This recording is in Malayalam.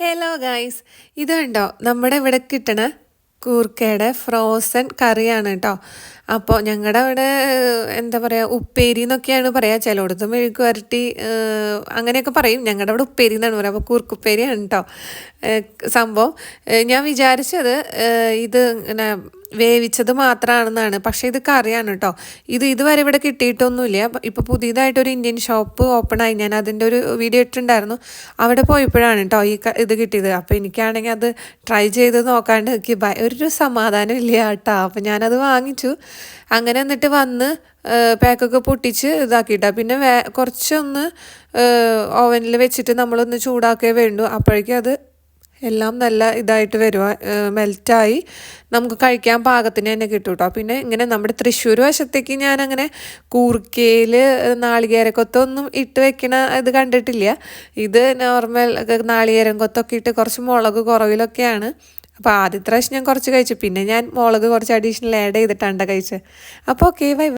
ഹലോ ഗൈസ് ഇത് കണ്ടോ നമ്മുടെ ഇവിടെ കിട്ടണ കൂർക്കയുടെ ഫ്രോസൺ കറിയാണ് കേട്ടോ അപ്പോൾ ഞങ്ങളുടെ അവിടെ എന്താ പറയുക ഉപ്പേരി എന്നൊക്കെയാണ് പറയുക ചിലയിടത്ത് മെഴുക്ക് വരട്ടി അങ്ങനെയൊക്കെ പറയും. ഞങ്ങളുടെ അവിടെ ഉപ്പേരി എന്നാണ് പറയുക അപ്പോൾ കൂർക്കുപ്പേരിയാണ് കേട്ടോ സംഭവം ഞാൻ വിചാരിച്ചത് ഇത് ഇങ്ങനെ വേവിച്ചത് മാത്രമാണെന്നാണ് പക്ഷേ ഇത് കറിയാണ് കേട്ടോ ഇത് ഇതുവരെ ഇവിടെ കിട്ടിയിട്ടൊന്നുമില്ല. ഇപ്പോൾ പുതിയതായിട്ടൊരു ഇന്ത്യൻ ഷോപ്പ് ഓപ്പൺ ആയി ഞാൻ അതിന്റെ ഒരു വീഡിയോ ഇട്ടിട്ടുണ്ടായിരുന്നു. അവിടെ പോയപ്പോഴാണ് കേട്ടോ ഈ ഇത് കിട്ടിയത്. അപ്പോൾ എനിക്കാണെങ്കിൽ അത് ട്രൈ ചെയ്ത് നോക്കാണ്ട് എനിക്ക് ഒരു സമാധാനം ഇല്ല കേട്ടോ അപ്പോൾ ഞാനത് വാങ്ങിച്ചു. അങ്ങനെ എന്നിട്ട് വന്ന് പാക്കൊക്കെ പൊട്ടിച്ച് ഇതാക്കിയിട്ടാ. പിന്നെ വേ കുറച്ചൊന്ന് ഓവനിൽ വെച്ചിട്ട് നമ്മളൊന്ന് ചൂടാക്കേ വേണ്ടു. അപ്പോഴേക്കും അത് എല്ലാം നല്ല ഇതായിട്ട് വരുക മെൽറ്റായി. നമുക്ക് കഴിക്കാൻ പാകത്തിന് തന്നെ കിട്ടും കേട്ടോ പിന്നെ ഇങ്ങനെ നമ്മുടെ തൃശ്ശൂർ വശത്തേക്ക് ഞാനങ്ങനെ കൂർക്കയിൽ നാളികേരക്കൊത്തൊന്നും ഇട്ട് വെക്കണ ഇത് കണ്ടിട്ടില്ല. ഇത് നോർമൽ നാളികേരം കൊത്തൊക്കെ ഇട്ട് കുറച്ച് മുളക് കുറവിലൊക്കെയാണ്. അപ്പോൾ ആദ്യത്തെ പ്രാവശ്യം ഞാൻ കുറച്ച് കഴിച്ചു. പിന്നെ ഞാൻ മുളക് കുറച്ച് അഡീഷണൽ ആഡ് ചെയ്തിട്ടാണ് കഴിച്ചത് അപ്പോൾ ഓക്കെ ബൈ